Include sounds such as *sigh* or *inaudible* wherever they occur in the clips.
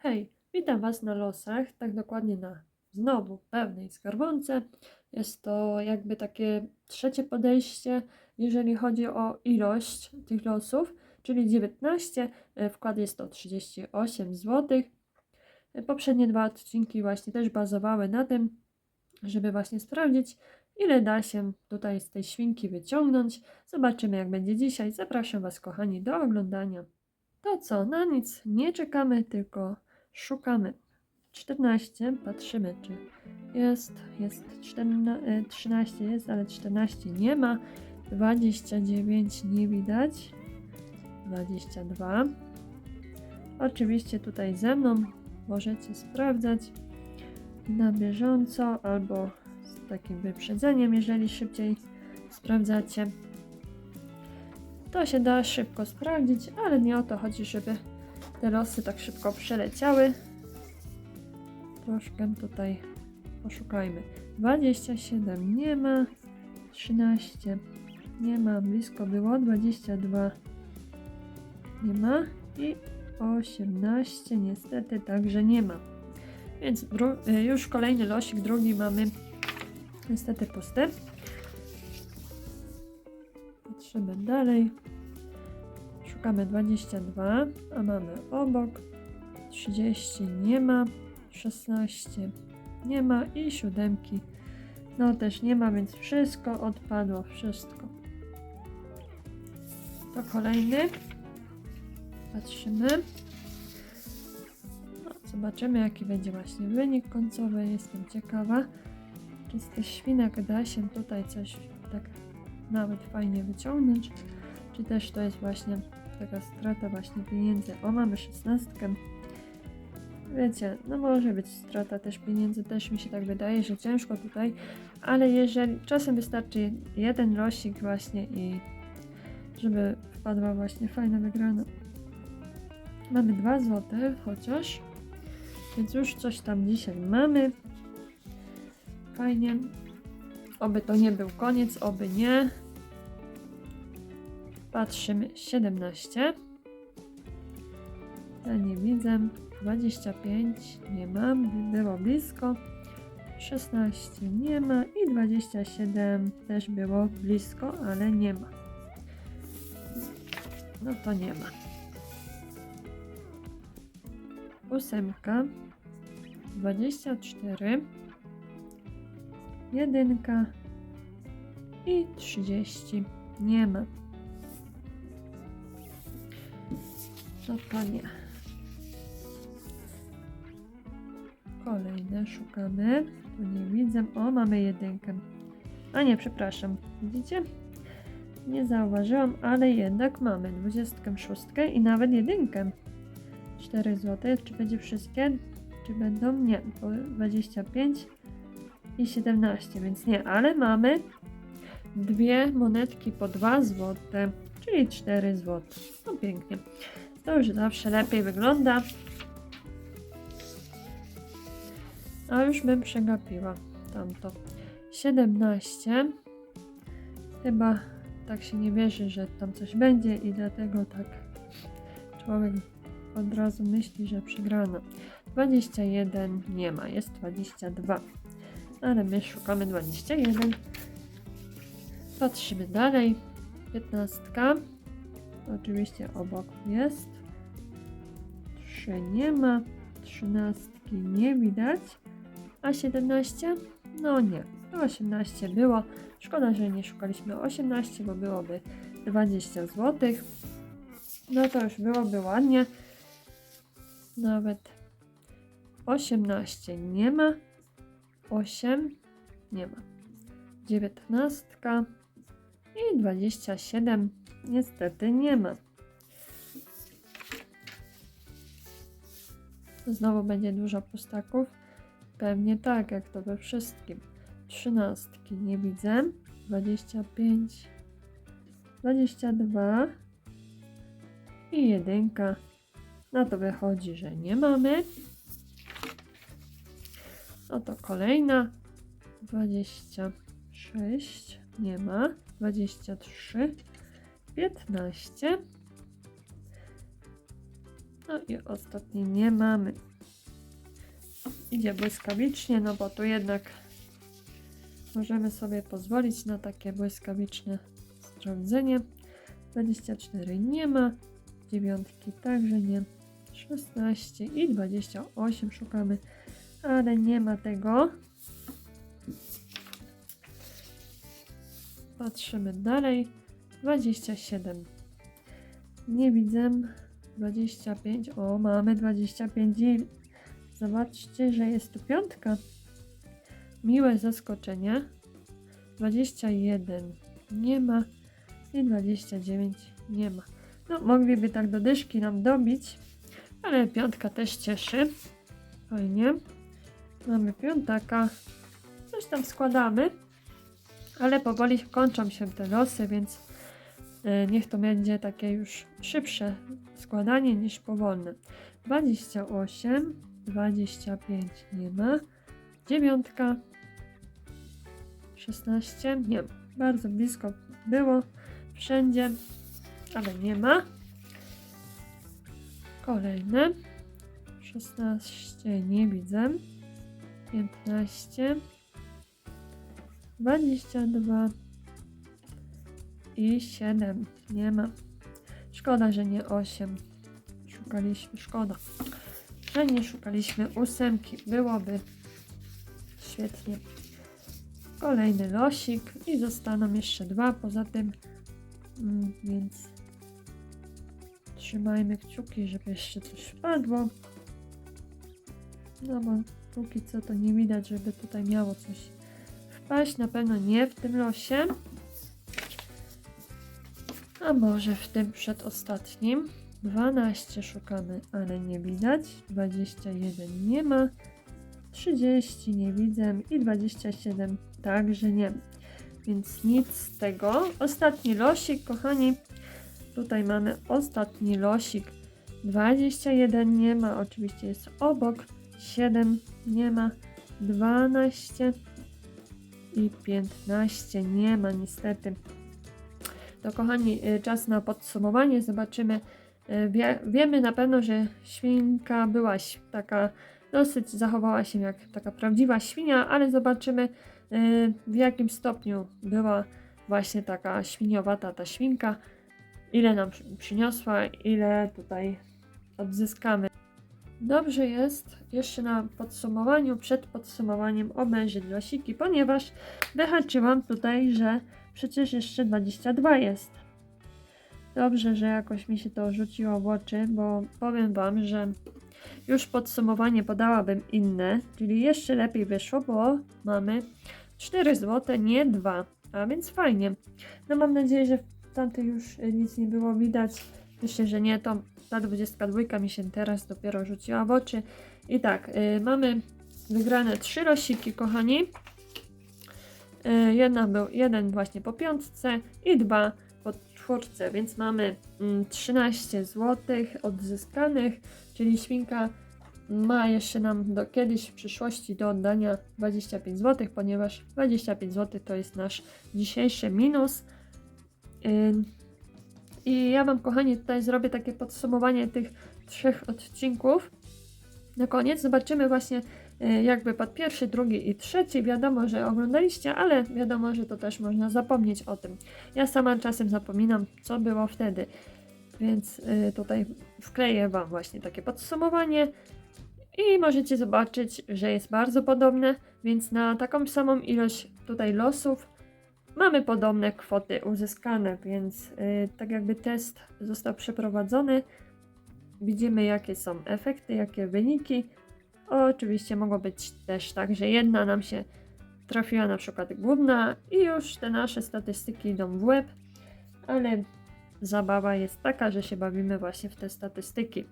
Hej, witam Was na losach, tak dokładnie na znowu pełnej skarbonce. Jest to jakby takie trzecie podejście, jeżeli chodzi o ilość tych losów, czyli 19, e, wkład jest to 38 zł. E, Poprzednie dwa odcinki właśnie też bazowały na tym, żeby właśnie sprawdzić, ile da się tutaj z tej świnki wyciągnąć. Zobaczymy, jak będzie dzisiaj. Zapraszam Was, kochani, do oglądania. To co, na nic nie czekamy, tylko szukamy. 14, patrzymy, czy jest, jest 14, 13 jest, ale 14 nie ma. 29 nie widać. 22. Oczywiście tutaj ze mną możecie sprawdzać na bieżąco albo z takim wyprzedzeniem, jeżeli szybciej sprawdzacie. To się da szybko sprawdzić, ale nie o to chodzi, żeby te losy tak szybko przeleciały. Troszkę tutaj poszukajmy. 27 nie ma, 13 nie ma, blisko było, 22 nie ma i 18 niestety także nie ma. Więc y, już kolejny losik, drugi mamy niestety pusty. Patrzymy dalej. Szukamy 22, a mamy obok. 30 nie ma, 16 nie ma i siódemki no też nie ma, więc wszystko odpadło, wszystko. To kolejny. Patrzymy. No, zobaczymy jaki będzie właśnie wynik końcowy. Jestem ciekawa, czy z tych świnek da się tutaj coś tak nawet fajnie wyciągnąć, czy też to jest właśnie taka strata właśnie pieniędzy. O, mamy szesnastkę. Wiecie, no może być strata też pieniędzy, też mi się tak wydaje, że ciężko tutaj, ale jeżeli czasem wystarczy jeden losik właśnie i żeby wpadła właśnie fajna wygrana. Mamy 2 złote chociaż, więc już coś tam dzisiaj mamy. Fajnie. Oby to nie był koniec, oby nie. Patrzymy 17. Ja nie widzę. 25 nie mam, było blisko. 16 nie ma i 27 też było blisko, ale nie ma. No to nie ma. Ósemka, 24, jedynka i 30 nie ma. No to nie. Kolejne szukamy. Tu nie widzę. O, mamy jedynkę. A nie, przepraszam. Widzicie? Nie zauważyłam, ale jednak mamy 26 i nawet jedynkę. 4 zł. Czy będzie wszystkie? Czy będą? Nie, bo 25 i 17, więc nie, ale mamy dwie monetki po 2 zł, czyli 4 zł. No pięknie. To już zawsze lepiej wygląda. A już bym przegapiła tamto. 17. Chyba tak się nie wierzy, że tam coś będzie i dlatego tak człowiek od razu myśli, że przegrano. 21 nie ma, jest 22. Ale my szukamy 21. Patrzymy dalej. 15. Oczywiście obok jest. 3 nie ma. 13 nie widać. A 17? No nie. 18 było. Szkoda, że nie szukaliśmy 18, bo byłoby 20 zł. No to już byłoby ładnie. Nawet 18 nie ma. 8 nie ma. 19 i 27 niestety nie ma. Znowu będzie dużo pustaków. Pewnie tak, jak to we wszystkim. Trzynastki nie widzę. 25, 22 i jedynka. No to wychodzi, że nie mamy. No to kolejna. 26 nie ma. 23, 15. No i ostatni nie mamy. idzie błyskawicznie, no bo tu jednak możemy sobie pozwolić na takie błyskawiczne sprawdzenie. 24 nie ma, dziewiątki także nie, 16 i 28 szukamy, ale nie ma tego. Patrzymy dalej. 27. Nie widzę. 25. O, mamy 25 i zobaczcie, że jest tu piątka. Miłe zaskoczenie. 21 nie ma i 29 nie ma. No, mogliby tak do dyszki nam dobić, ale piątka też cieszy. Fajnie. Mamy piątaka. Coś tam składamy, ale powoli kończą się te losy, więc e, niech to będzie takie już szybsze składanie niż powolne. 28, 25 nie ma, dziewiątka, 16 nie ma. Bardzo blisko było wszędzie, ale nie ma. Kolejne 16 nie widzę. 15 22 i 7 nie ma. Szkoda, że nie 8. Szukaliśmy, szkoda, że nie szukaliśmy ósemki. Byłoby świetnie. Kolejny losik i zostaną jeszcze dwa poza tym, mm, więc trzymajmy kciuki, żeby jeszcze coś wpadło. No bo póki co to nie widać, żeby tutaj miało coś wpaść. Na pewno nie w tym losie. A może w tym przedostatnim. 12 szukamy, ale nie widać. 21 nie ma. 30 nie widzę i 27 także nie. Więc nic z tego. Ostatni losik, kochani. Tutaj mamy ostatni losik. 21 nie ma, oczywiście jest obok. 7 nie ma. 12 i 15 nie ma niestety. To kochani, y, czas na podsumowanie. Zobaczymy. Y, Wie, wiemy na pewno, że świnka była taka dosyć zachowała się jak taka prawdziwa świnia, ale zobaczymy y, w jakim stopniu była właśnie taka świniowata ta świnka, ile nam przy- przyniosła, ile tutaj odzyskamy. Dobrze jest jeszcze na podsumowaniu, przed podsumowaniem obejrzeć losiki, ponieważ wyhaczyłam tutaj, że przecież jeszcze 22 jest. Dobrze, że jakoś mi się to rzuciło w oczy, bo powiem Wam, że już podsumowanie podałabym inne, czyli jeszcze lepiej wyszło, bo mamy 4 zł, nie 2, a więc fajnie. No mam nadzieję, że w już nic nie było widać. Myślę, że nie, to ta 22 mi się teraz dopiero rzuciła w oczy. I tak, y, mamy wygrane 3 losiki, kochani. Y, jedna był, jeden właśnie po piątce i dwa po czwórce, więc mamy mm, 13 zł odzyskanych, czyli świnka ma jeszcze nam do kiedyś w przyszłości do oddania 25 zł, ponieważ 25 zł to jest nasz dzisiejszy minus. Ym, I ja Wam, kochani, tutaj zrobię takie podsumowanie tych trzech odcinków. Na koniec zobaczymy właśnie y, jakby pod pierwszy, drugi i trzeci. Wiadomo, że oglądaliście, ale wiadomo, że to też można zapomnieć o tym. Ja sama czasem zapominam, co było wtedy. Więc y, tutaj wkleję Wam właśnie takie podsumowanie i możecie zobaczyć, że jest bardzo podobne, więc na taką samą ilość tutaj losów mamy podobne kwoty uzyskane, więc y, tak jakby test został przeprowadzony. Widzimy jakie są efekty, jakie wyniki. Oczywiście mogło być też tak, że jedna nam się trafiła na przykład główna i już te nasze statystyki idą w łeb, ale zabawa jest taka, że się bawimy właśnie w te statystyki.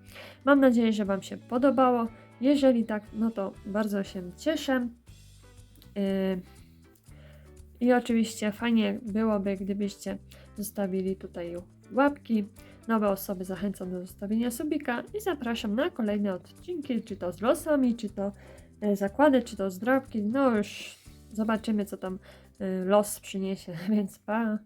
Mam nadzieję, że Wam się podobało. Jeżeli tak, no to bardzo się cieszę. Yy, I oczywiście fajnie byłoby, gdybyście zostawili tutaj łapki. Nowe osoby zachęcam do zostawienia subika i zapraszam na kolejne odcinki, czy to z losami, czy to e, zakłady, czy to z drobki. No już zobaczymy, co tam e, los przyniesie, *laughs* więc pa!